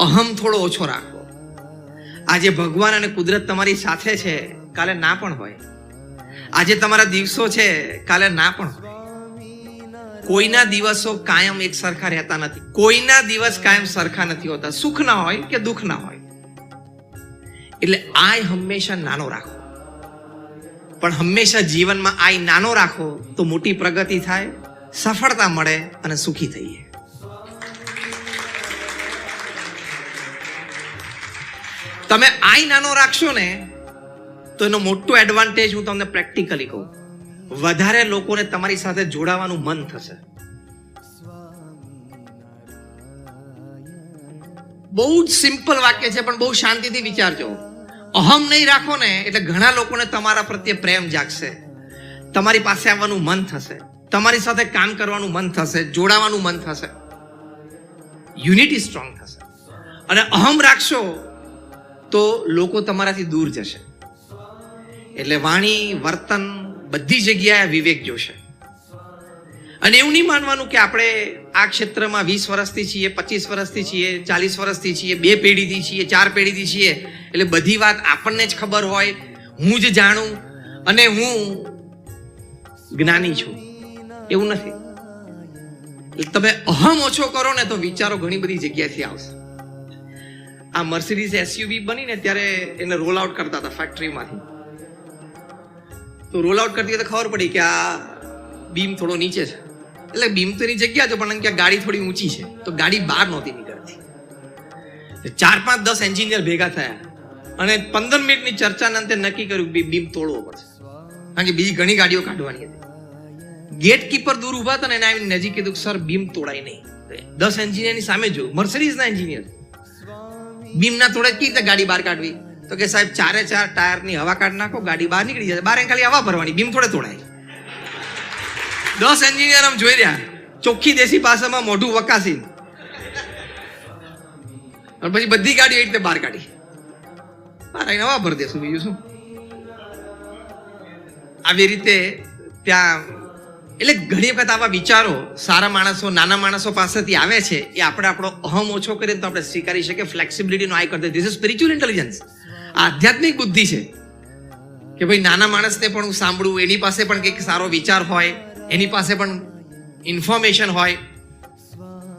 અહમ થોડો ઓછો રાખો. આજે ભગવાન અને કુદરત તમારી સાથે છે, કાલે ના પણ હોય. આજે તમારા દિવસો છે, કાલે ના પણ હોય. કોઈના દિવસો કાયમ એક સરખા રહેતા નથી. કોઈના દિવસ કાયમ સરખા નથી હોતા. સુખ ના હોય કે દુઃખ ના હોય. એટલે આય હંમેશા નાનો રાખો. પણ હંમેશા જીવનમાં આય નાનો રાખો તો મોટી પ્રગતિ થાય, સફળતા મળે અને સુખી થઈએ. તમે આઈ નાનો રાખશો ને, તો એનો મોટો એડવાન્ટેજ હું તમને પ્રેક્ટિકલી કહું. વધારે લોકોને તમારી સાથે જોડાવાનું મન થશે. બહુ જ સિમ્પલ વાક્ય છે, પણ બહુ શાંતિથી વિચારજો. અહમ નહીં રાખો ને, એટલે ઘણા લોકોને તમારા પ્રત્યે પ્રેમ જાગશે. તમારી પાસે આવવાનું મન થશે. તમારી સાથે કામ કરવાનું મન થશે, જોડાવાનું મન થશે. યુનિટી સ્ટ્રોંગ થશે. અને અહમ રાખશો તો લોકો તમારાથી દૂર જશે. એટલે વાણી, વર્તન બધી જગ્યાએ વિવેક જોશે. અને એવું નહીં માનવાનું કે આપણે આ ક્ષેત્રમાં વીસ વર્ષથી છીએ, પચીસ વર્ષથી છીએ, ચાલીસ વર્ષથી છીએ, બે પેઢીથી છીએ, ચાર પેઢીથી છીએ, એટલે બધી વાત આપણને જ ખબર હોય, હું જ જાણું, અને હું જ્ઞાની છું. એવું નથી. તમે અહમ ઓછો કરો ને તો વિચારો ઘણી બધી જગ્યાએથી આવશે. આ મર્સિડીઝ એસયુવી બની ને ત્યારે એને રોલ આઉટ કરતા હતા ફેક્ટરીમાંથી તો રોલ આઉટ કરતી ખબર પડી કે આ બીમ થોડો નીચે છે. એટલે બીમ તો એની જગ્યા છે પણ કે ગાડી થોડી ઊંચી છે. તો ગાડી બહાર નહોતી નીકળતી. ચાર પાંચ દસ એન્જિનિયર ભેગા થયા. અને પંદર મિનિટની ચર્ચાના અંતે નક્કી કર્યું બીમ તોડવો પડશે. કારણ કે બીજી ઘણી ગાડીઓ કાઢવાની હતી. ગેટ કીપર દૂર ઊભા હતા ને એને આવીને નજીક કીધું સર બીમ તોડાય નહીં. દસ એન્જિનિયરની સામે જોયું. મર્સિડીઝના એન્જિનિયર. બીમ થોડે કઈ રીતે ગાડી બહાર કાઢવી. તો કે સાહેબ, ચારે ચાર ટાયરની હવા કાઢ નાખો, ગાડી બહાર નીકળી જશે બહાર ખાલી હવા ભરવાની બીમ થોડે તોડાય. દસ એન્જિનિયર આમ જોઈ રહ્યા. ચોખ્ખી દેશી ભાષામાં મોઢું વકાસી પછી બધી ગાડીઓ એ રીતે બહાર કાઢી. બહાર હવા ભરી દેશું, બીજું શું? આવી રીતે ત્યાં એટલે ઘણી વખત આવા વિચારો સારા માણસો, નાના માણસો પાસેથી આવે છે, એ આપણે આપણો અહમ ઓછો કરીને તો આપણે સ્વીકારી શકીએ. ફ્લેક્સિબિલિટીનો આઈ કરते ધીસ ઇઝ સ્પિરિચ્યુઅલ ઇન્ટેલિજન્સ આધ્યાત્મિક બુદ્ધિ છે કે ભાઈ નાના માણસને પણ હું સાંભળું, એની પાસે પણ કંઈક સારો વિચાર હોય, એની પાસે પણ ઇન્ફોર્મેશન હોય